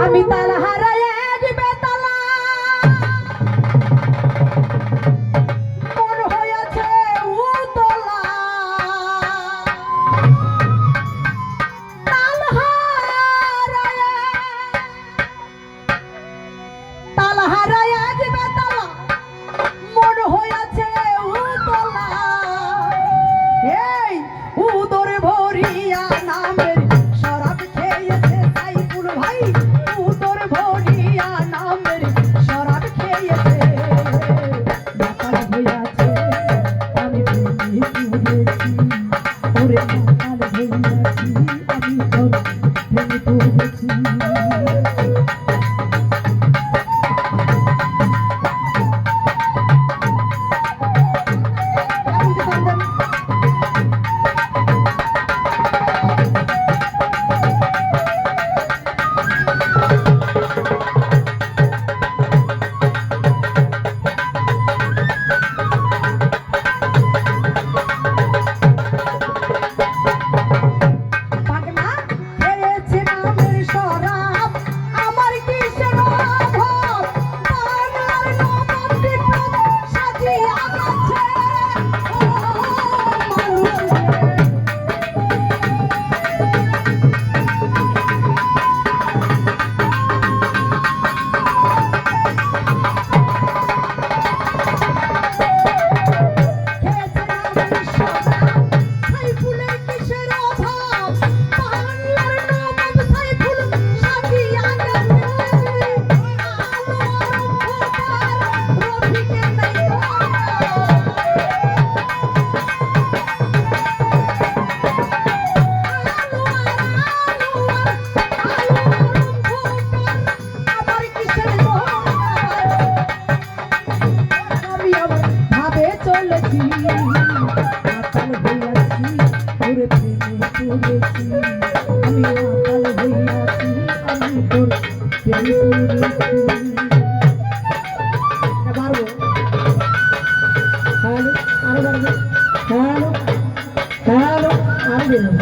आम्ही त्याला हराया. আর ভেঙে আছি আমি তোর প্রেমে পড়েছি। you.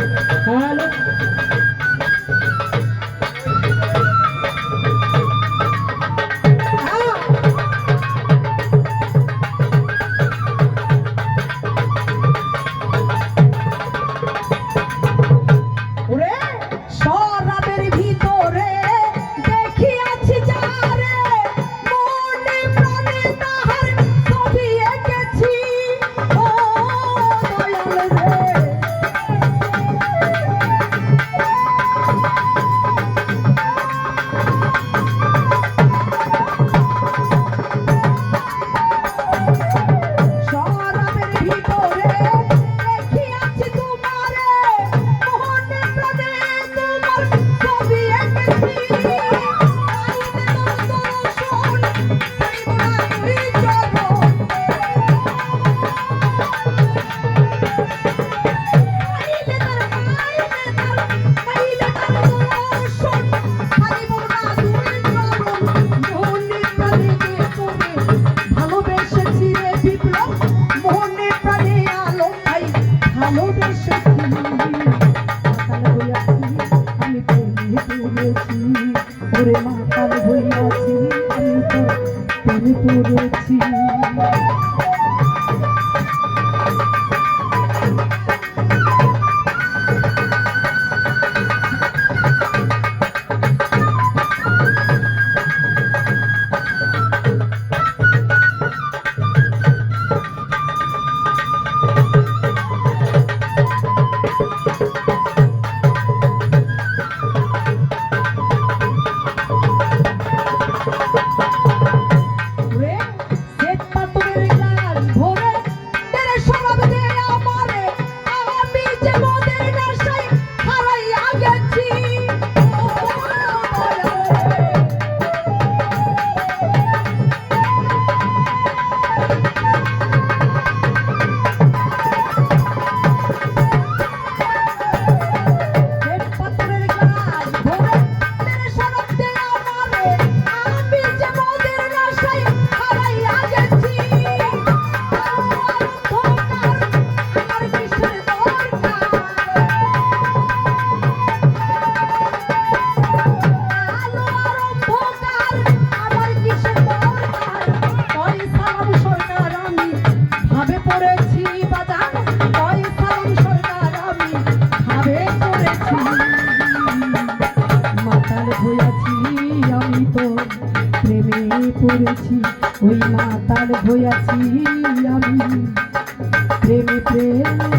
করে মাতাল হইয়াছি আমি তো প্রেমে পড়েছি। পড়েছি ওই মাতাল হইয়াছি আমি প্রেমে প্রেমে।